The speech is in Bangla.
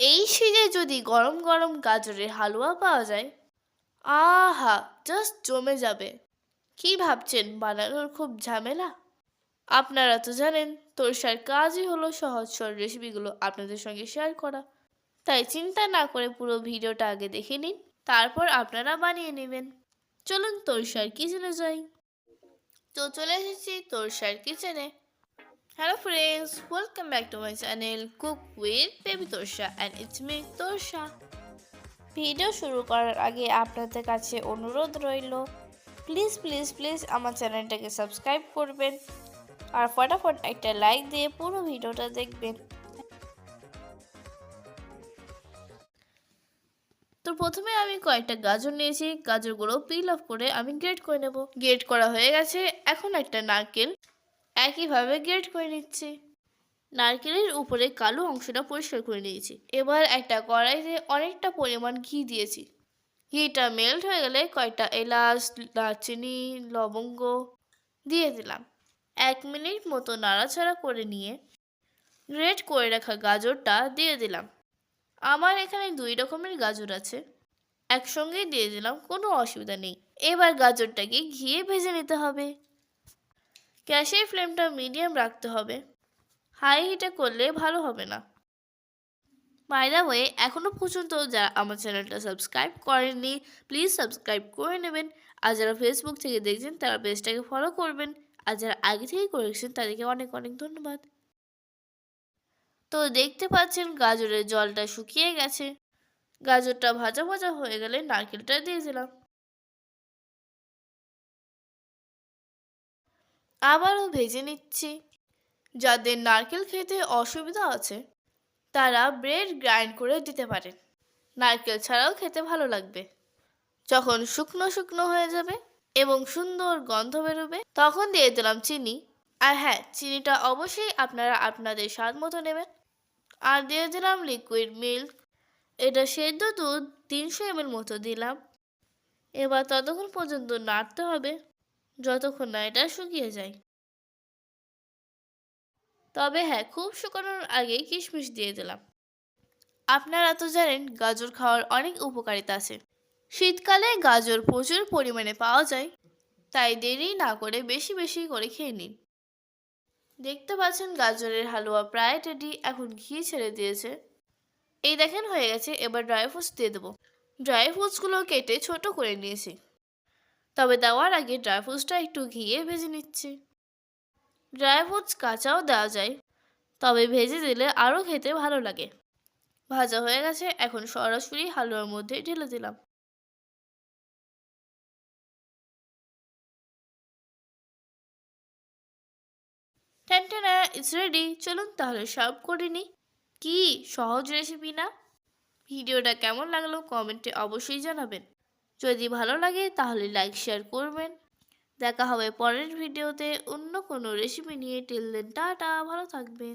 এই সিজে যদি গরম গরম গাজরের হালুয়া পাওয়া যায়? আহা জাস্ট জমে যাবে। কি ভাবছেন, বানানোর খুব ঝামেলা? আপনারা তো জানেন, তোরসার কাজই হলো সহজ সরল রেসিপিগুলো আপনাদের সঙ্গে শেয়ার করা। তাই চিন্তা না করে পুরো ভিডিওটা আগে দেখে নিন, তারপর আপনারা বানিয়ে নেবেন। চলুন তোরসার কিচেনে যাই। তো চলে এসেছি তোরসার কিচেনে hello friends welcome back to my channel cook with baby Torsa and it's me Torsa video শুরু করার আগে আপনাদের কাছে অনুরোধ রইল প্লিজ প্লিজ প্লিজ আমার চ্যানেলটাকে সাবস্ক্রাইব করবেন আর ফটাফট একটা লাইক দিয়ে পুরো ভিডিওটা দেখবেন। তো প্রথমে আমি কয়েকটা গাজর নিয়েছি, গাজরগুলো পিল অফ করে আমি গ্রেট করে নেব। গ্রেট করা হয়ে গেছে, এখন একটা নারকেল একইভাবে গ্রেট করে নিচ্ছি। নারকেলের উপরে কালো অংশটা পরিষ্কার করে নিয়েছি। এবার একটা কড়াইতে অনেকটা পরিমাণ ঘি দিয়েছি। ঘিটা মেল্ট হয়ে গেলে কয়েকটা এলাচ, দারচিনি, লবঙ্গ দিয়ে দিলাম। এক মিনিট মতো নাড়াচাড়া করে নিয়ে গ্রেট করে রাখা গাজরটা দিয়ে দিলাম। আমার এখানে দুই রকমের গাজর আছে। একসঙ্গেই দিয়ে দিলাম, কোনো অসুবিধা নেই। এবার গাজরটাকে ঘিয়ে ভেজে নিতে হবে। গ্যাসের ফ্লেমটা মিডিয়াম রাখতে হবে। হাই হিটে করলে ভালো হবে না। বাইদা ওয়ে এখনও পর্যন্ত যারা আমার চ্যানেলটা সাবস্ক্রাইব করেননি প্লিজ সাবস্ক্রাইব করে নেবেন। আর যারা ফেসবুক থেকে দেখছেন, তারা পেজটাকে ফলো করবেন। আর যারা আগে থেকে করেছেন তাদেরকে অনেক অনেক ধন্যবাদ। তো দেখতে পাচ্ছেন, গাজরের জলটা শুকিয়ে গেছে। গাজরটা ভাজা ভাজা হয়ে গেলে নারকেলটা দিয়ে দিলাম। আবারও ভেজে নিচ্ছি। যাদের নারকেল খেতে অসুবিধা আছে, তারা ব্রেড গ্রাইন্ড করে দিতে পারেন। নারকেল ছাড়াও খেতে ভালো লাগবে। যখন শুকনো শুকনো হয়ে যাবে এবং সুন্দর গন্ধ বেরোবে, তখন দিয়ে দিলাম চিনি। আর হ্যাঁ চিনিটা অবশ্যই আপনারা আপনাদের স্বাদ মতো নেবেন। আর দিয়ে দিলাম লিকুইড মিল্ক এটা সেদ্ধ দুধ তিনশো এমএল মতো দিলাম। এবার ততক্ষণ পর্যন্ত নাড়তে হবে। যতক্ষণ না এটা শুকিয়ে যায়। তবে হ্যাঁ খুব শুকানোর আগেই কিশমিশ দিয়ে দিলাম। আপনারা তো জানেন, গাজর খাওয়ার অনেক উপকারিতা আছে। শীতকালে গাজর প্রচুর পরিমাণে পাওয়া যায়, তাই দেরি না করে বেশি বেশি করে খেয়ে নিন। দেখতে পাচ্ছেন গাজরের হালুয়া প্রায় রেডি এখন ঘি ছেড়ে দিয়েছে। এই দেখেন হয়ে গেছে, এবার ড্রাই ফ্রুটস দিয়ে দেবো। ড্রাই ফ্রুটসগুলো কেটে ছোট করে নিয়েছি। তবে দেওয়ার আগে ড্রাই ফ্রুটসটা একটু ঘিয়ে ভেজে নিচ্ছি। ড্রাই ফ্রুটস কাঁচাও দেওয়া যায়, তবে ভেজে দিলে আরও খেতে ভালো লাগে। ভাজা হয়ে গেছে, এখন সরাসরি হালুয়ার মধ্যে ঢেলে দিলাম। ইটস রেডি চলুন তাহলে সার্ভ করে নিই। কি সহজ রেসিপি না? ভিডিওটা কেমন লাগল কমেন্টে অবশ্যই জানাবেন। যদি ভালো লাগে তাহলে লাইক শেয়ার করবেন। দেখা হবে পরের ভিডিওতে অন্য কোনো রেসিপি নিয়ে। টিল দেন টাটা, ভালো থাকবেন।